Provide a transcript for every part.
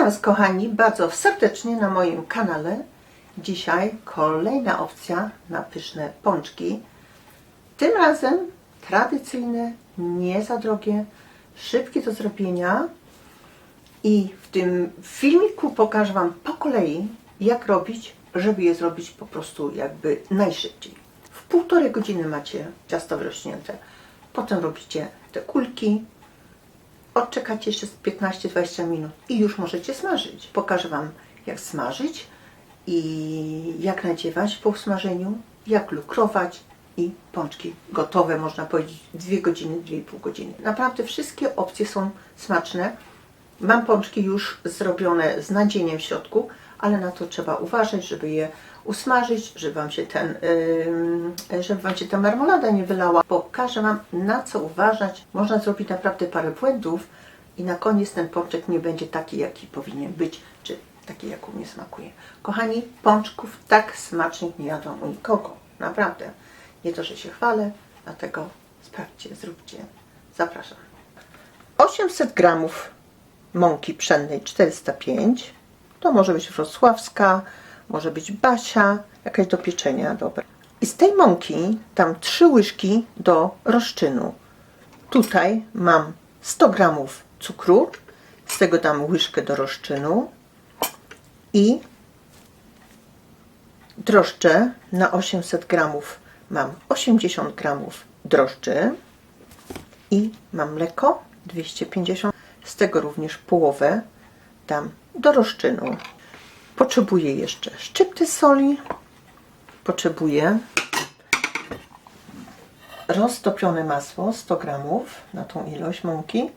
Witam Was kochani bardzo serdecznie na moim kanale. Dzisiaj kolejna opcja na pyszne pączki. Tym razem tradycyjne, nie za drogie, szybkie do zrobienia. I w tym filmiku pokażę Wam po kolei, jak robić, żeby je zrobić po prostu jakby najszybciej. W półtorej godziny macie ciasto wyrośnięte. Potem robicie te kulki, odczekacie jeszcze z 15-20 minut i już możecie smażyć. Pokażę Wam jak smażyć i jak nadziewać po smażeniu, jak lukrować i pączki gotowe, można powiedzieć 2 godziny, 2,5 godziny. Naprawdę wszystkie opcje są smaczne. Mam pączki już zrobione z nadzieniem w środku, ale na to trzeba uważać, żeby je usmażyć, żeby Wam się ten, żeby Wam się ta marmolada nie wylała. Pokażę Wam na co uważać. Można zrobić naprawdę parę błędów i na koniec ten pączek nie będzie taki, jaki powinien być, czy taki, jak u mnie smakuje. Kochani, pączków tak smacznych nie jadłam u nikogo. Naprawdę. Nie to, że się chwalę, dlatego sprawdźcie, zróbcie. Zapraszam. 800 gramów mąki pszennej 405. To może być wrocławska, może być basia, jakaś do pieczenia, dobra. I z tej mąki dam 3 łyżki do rozczynu. Tutaj mam 100 gramów cukru, z tego dam łyżkę do rozczynu i drożdże na 800 gramów mam 80 gramów drożdży i mam mleko 250 z tego również połowę dam do rozczynu. Potrzebuję jeszcze szczypty soli. Potrzebuję roztopione masło 100 gramów na tą ilość mąki.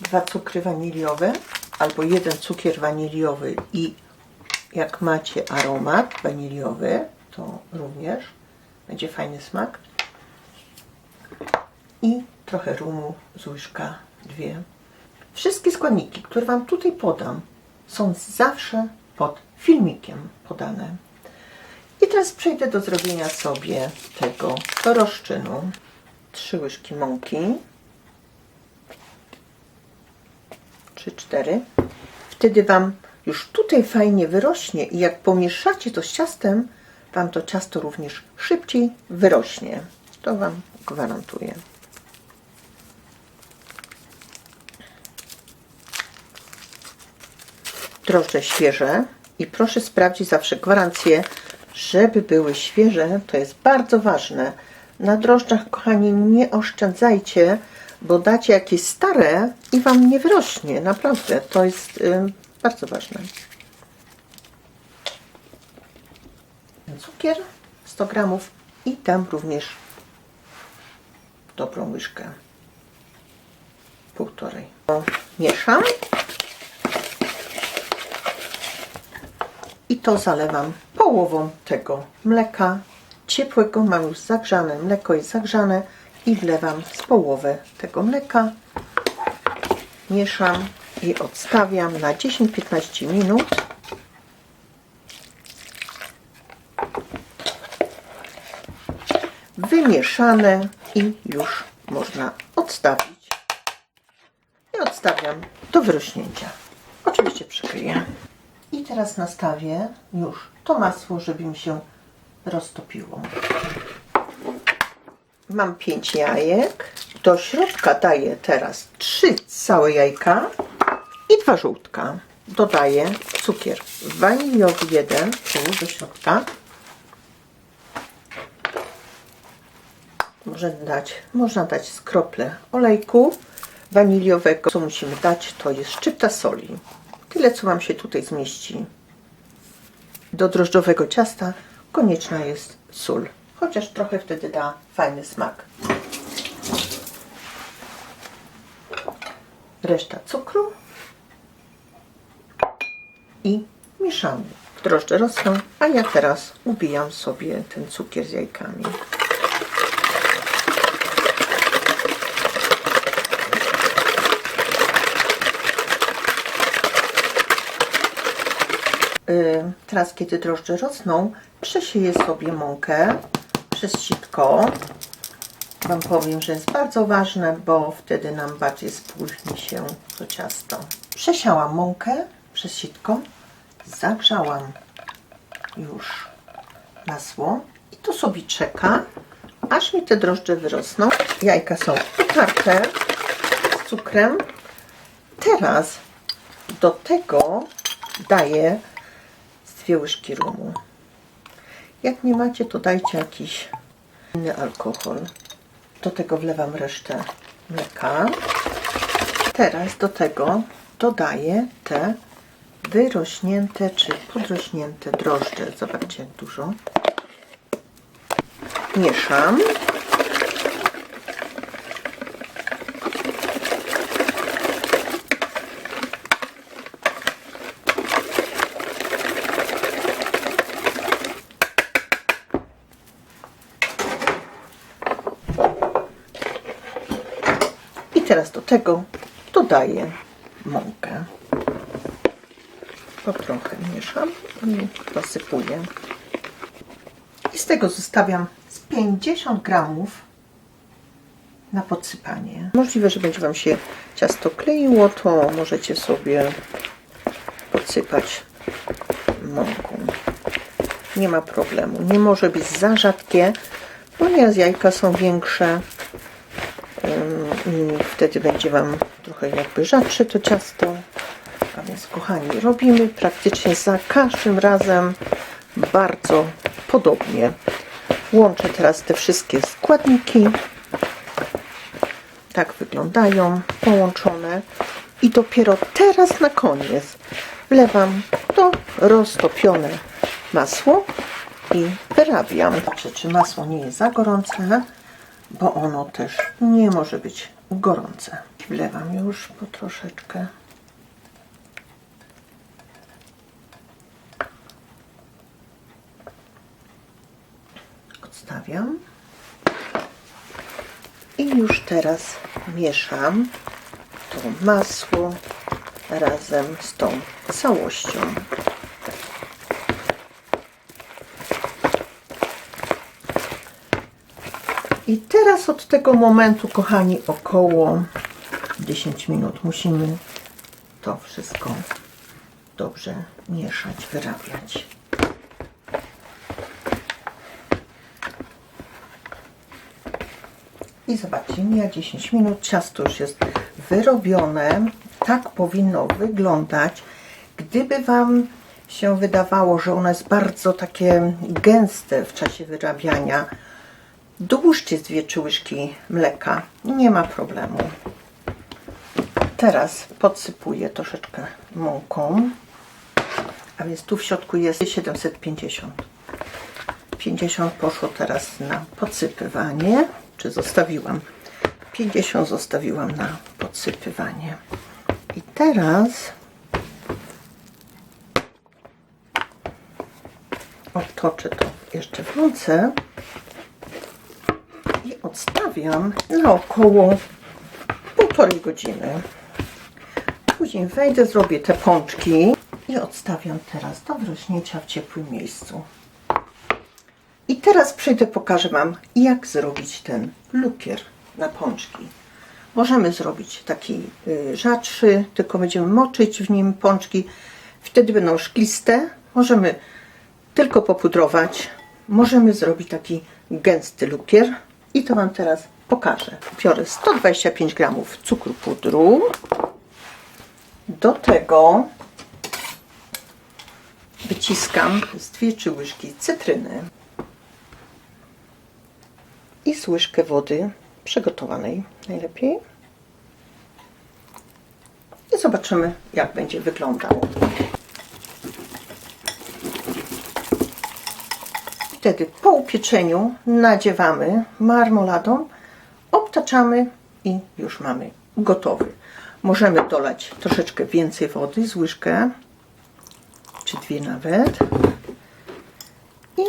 Dwa cukry waniliowe albo jeden cukier waniliowy i jak macie aromat waniliowy, to również będzie fajny smak. I trochę rumu z łyżka, dwie. Wszystkie składniki, które Wam tutaj podam, są zawsze pod filmikiem podane. I teraz przejdę do zrobienia sobie tego rozczynu. Trzy łyżki mąki. Trzy, cztery. Wtedy Wam już tutaj fajnie wyrośnie i jak pomieszacie to z ciastem, Wam to ciasto również szybciej wyrośnie. To Wam gwarantuję. Drożdże świeże i proszę sprawdzić zawsze gwarancję, żeby były świeże. To jest bardzo ważne. Na drożdżach, kochani, nie oszczędzajcie, bo dacie jakieś stare i Wam nie wyrośnie. Naprawdę, to jest y, bardzo ważne. Cukier 100 gramów i dam również dobrą łyżkę. Półtorej. Mieszam. I to zalewam połową tego mleka ciepłego. Mam już zagrzane, mleko jest zagrzane i wlewam z połowę tego mleka. Mieszam i odstawiam na 10-15 minut. Wymieszane i już można odstawić. I odstawiam do wyrośnięcia. Oczywiście przykryję. Teraz nastawię już to masło, żeby mi się roztopiło. Mam 5 jajek. Do środka daję teraz 3 całe jajka i dwa żółtka. Dodaję cukier waniliowy jeden tu do środka. Można dać, można dać skrople olejku waniliowego. Co musimy dać, to jest szczypta soli. Tyle, co Wam się tutaj zmieści. Do drożdżowego ciasta konieczna jest sól, chociaż trochę wtedy da fajny smak. Reszta cukru i mieszamy. Drożdże rosną, a ja teraz ubijam sobie ten cukier z jajkami. Teraz kiedy drożdże rosną, przesieję sobie mąkę przez sitko. Wam powiem, że jest bardzo ważne, bo wtedy nam bardziej spóźni się to ciasto. Przesiałam mąkę przez sitko, zagrzałam już masło i to sobie czeka, aż mi te drożdże wyrosną. Jajka są utarte z cukrem. Teraz do tego daję dwie łyżki rumu. Jak nie macie, to dajcie jakiś inny alkohol. Do tego wlewam resztę mleka. Teraz do tego dodaję te wyrośnięte czy podrośnięte drożdże. Zobaczcie, dużo. Mieszam. Teraz do tego dodaję mąkę. To trochę mieszam i dosypuję. I z tego zostawiam z 50 gramów na podsypanie. Możliwe, że będzie Wam się ciasto kleiło, to możecie sobie podsypać mąką. Nie ma problemu. Nie może być za rzadkie, ponieważ jajka są większe i wtedy będzie Wam trochę jakby rzadsze to ciasto. A więc kochani, robimy praktycznie za każdym razem bardzo podobnie. Łączę teraz te wszystkie składniki. Tak wyglądają połączone. I dopiero teraz na koniec wlewam to roztopione masło i wyrabiam. Patrzę, czy masło nie jest za gorące, bo ono też nie może być gorące. Wlewam już po troszeczkę. Odstawiam. I już teraz mieszam to masło razem z tą całością. I teraz od tego momentu, kochani, około 10 minut musimy to wszystko dobrze mieszać, wyrabiać. I zobaczcie, mija 10 minut, ciasto już jest wyrobione. Tak powinno wyglądać. Gdyby Wam się wydawało, że ono jest bardzo takie gęste w czasie wyrabiania, Dołóżcie dwie łyżki mleka. Nie ma problemu. Teraz podsypuję troszeczkę mąką. A więc tu w środku jest 750. 50 poszło teraz na podsypywanie. Czy zostawiłam? 50 zostawiłam na podsypywanie. I teraz otoczę to jeszcze w ręce i odstawiam na około półtorej godziny. Później wejdę, zrobię te pączki i odstawiam teraz do wrośnięcia w ciepłym miejscu. I teraz przejdę, pokażę Wam, jak zrobić ten lukier na pączki. Możemy zrobić taki y, rzadszy, tylko będziemy moczyć w nim pączki. Wtedy będą szkliste. Możemy tylko popudrować. Możemy zrobić taki gęsty lukier. I to Wam teraz pokażę. Biorę 125 gramów cukru pudru. Do tego wyciskam z 2-3 łyżki cytryny i z łyżkę wody przygotowanej najlepiej. I zobaczymy, jak będzie wyglądało. Wtedy po upieczeniu nadziewamy marmoladą, obtaczamy i już mamy gotowy. Możemy dolać troszeczkę więcej wody z łyżkę, czy dwie nawet. I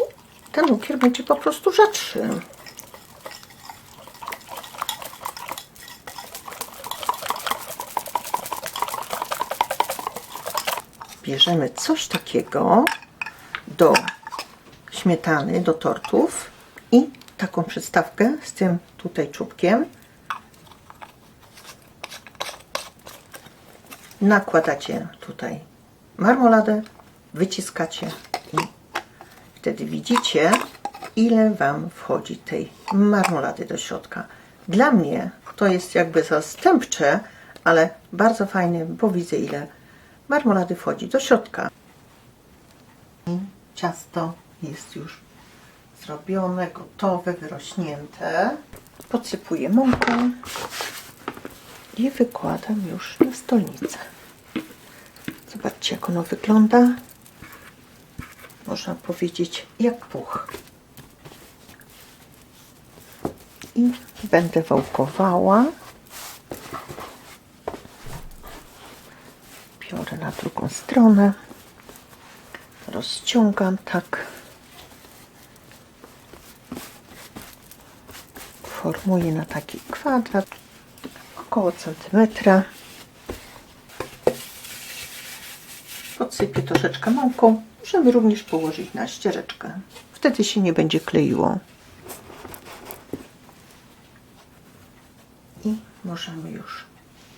ten lukier będzie po prostu rzadszy. Bierzemy coś takiego do śmietany, do tortów i taką przystawkę z tym tutaj czubkiem. Nakładacie tutaj marmoladę, wyciskacie i wtedy widzicie, ile Wam wchodzi tej marmolady do środka. Dla mnie to jest jakby zastępcze, ale bardzo fajne, bo widzę, ile marmolady wchodzi do środka. Ciasto jest już zrobione, gotowe, wyrośnięte. Podsypuję mąką i wykładam już na stolnicę. Zobaczcie, jak ono wygląda. Można powiedzieć, jak puch. I będę wałkowała. Biorę na drugą stronę. Rozciągam tak. Formuję na taki kwadrat około centymetra. Podsypię troszeczkę mąką, żeby również położyć na ściereczkę. Wtedy się nie będzie kleiło. I możemy już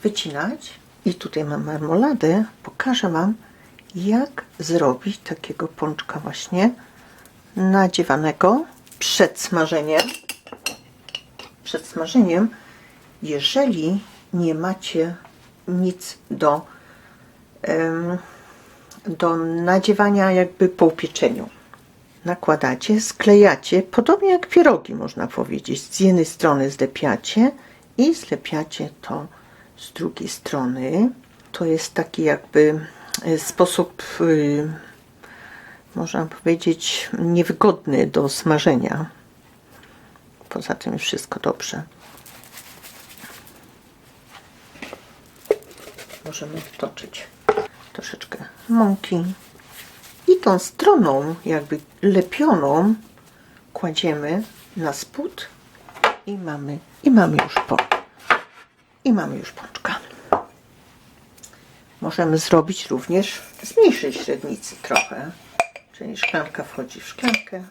wycinać. I tutaj mam marmoladę. Pokażę Wam, jak zrobić takiego pączka właśnie nadziewanego przed smażeniem. Przed smażeniem, jeżeli nie macie nic do, do nadziewania jakby po upieczeniu. Nakładacie, sklejacie, podobnie jak pierogi można powiedzieć. Z jednej strony zlepiacie i zlepiacie to z drugiej strony. To jest taki jakby e, sposób, y, można powiedzieć, niewygodny do smażenia. Poza tym wszystko dobrze. Możemy wtoczyć troszeczkę mąki i tą stroną jakby lepioną kładziemy na spód i mamy, i mamy już po, i mamy już pączka. Możemy zrobić również z mniejszej średnicy trochę, czyli szklanka wchodzi w szklankę.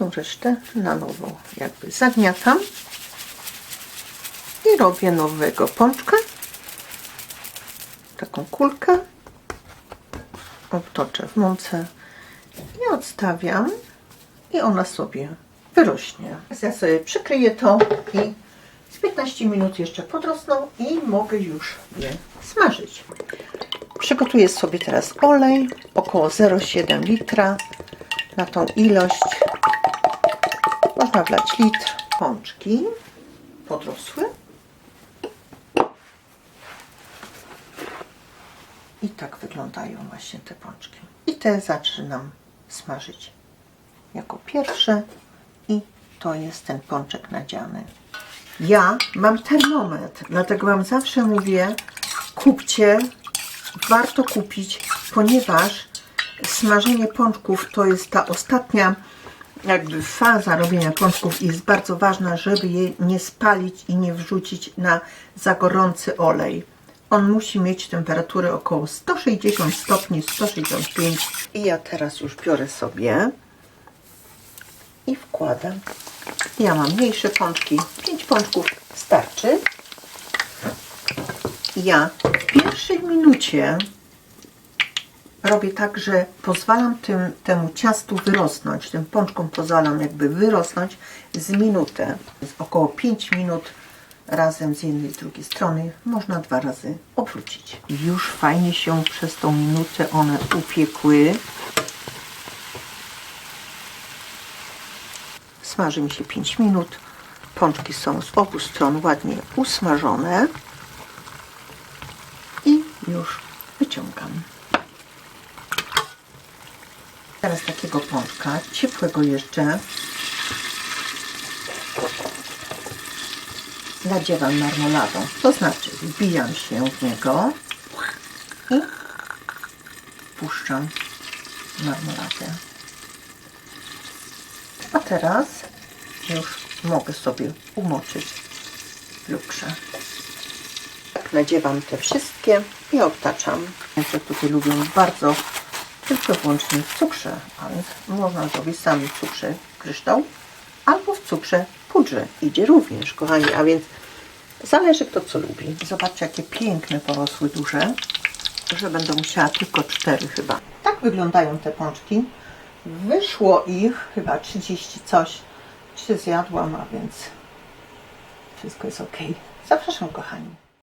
Tą resztę na nowo jakby zagniatam i robię nowego pączka taką kulkę obtoczę w mące i odstawiam i ona sobie wyrośnie. Ja sobie przykryję to i z 15 minut jeszcze podrosną i mogę już je smażyć. Przygotuję sobie teraz olej około 0,7 litra na tą ilość można wlać litr pączki podrosły. I tak wyglądają właśnie te pączki. I te zaczynam smażyć jako pierwsze. I to jest ten pączek nadziany. Ja mam termometr, dlatego Wam zawsze mówię, kupcie, warto kupić, ponieważ smażenie pączków to jest ta ostatnia jakby faza robienia pączków jest bardzo ważna, żeby je nie spalić i nie wrzucić na za gorący olej. On musi mieć temperaturę około 160 stopni, 165 i ja teraz już biorę sobie i wkładam. Ja mam mniejsze pączki, 5 pączków starczy. Ja w pierwszej minucie robię tak, że pozwalam tym, temu ciastu wyrosnąć, tym pączkom pozwalam jakby wyrosnąć z minutę, z około 5 minut razem z jednej i z drugiej strony. Można dwa razy obrócić. Już fajnie się przez tą minutę one upiekły. Smaży mi się 5 minut. Pączki są z obu stron ładnie usmażone. I już wyciągam. Teraz takiego pączka, ciepłego jeszcze, nadziewam marmoladą. To znaczy wbijam się w niego i puszczam marmoladę. A teraz już mogę sobie umoczyć lukrze. Nadziewam te wszystkie i obtaczam. Więc tutaj lubią bardzo tylko wyłącznie w cukrze, a więc można zrobić sami w cukrze kryształ albo w cukrze pudrze. Idzie również, kochani, a więc zależy kto co lubi. Zobaczcie, jakie piękne porosły duże, że będę musiała tylko cztery chyba. Tak wyglądają te pączki. Wyszło ich chyba 30 coś. Się zjadłam, a więc wszystko jest ok. Zapraszam, kochani.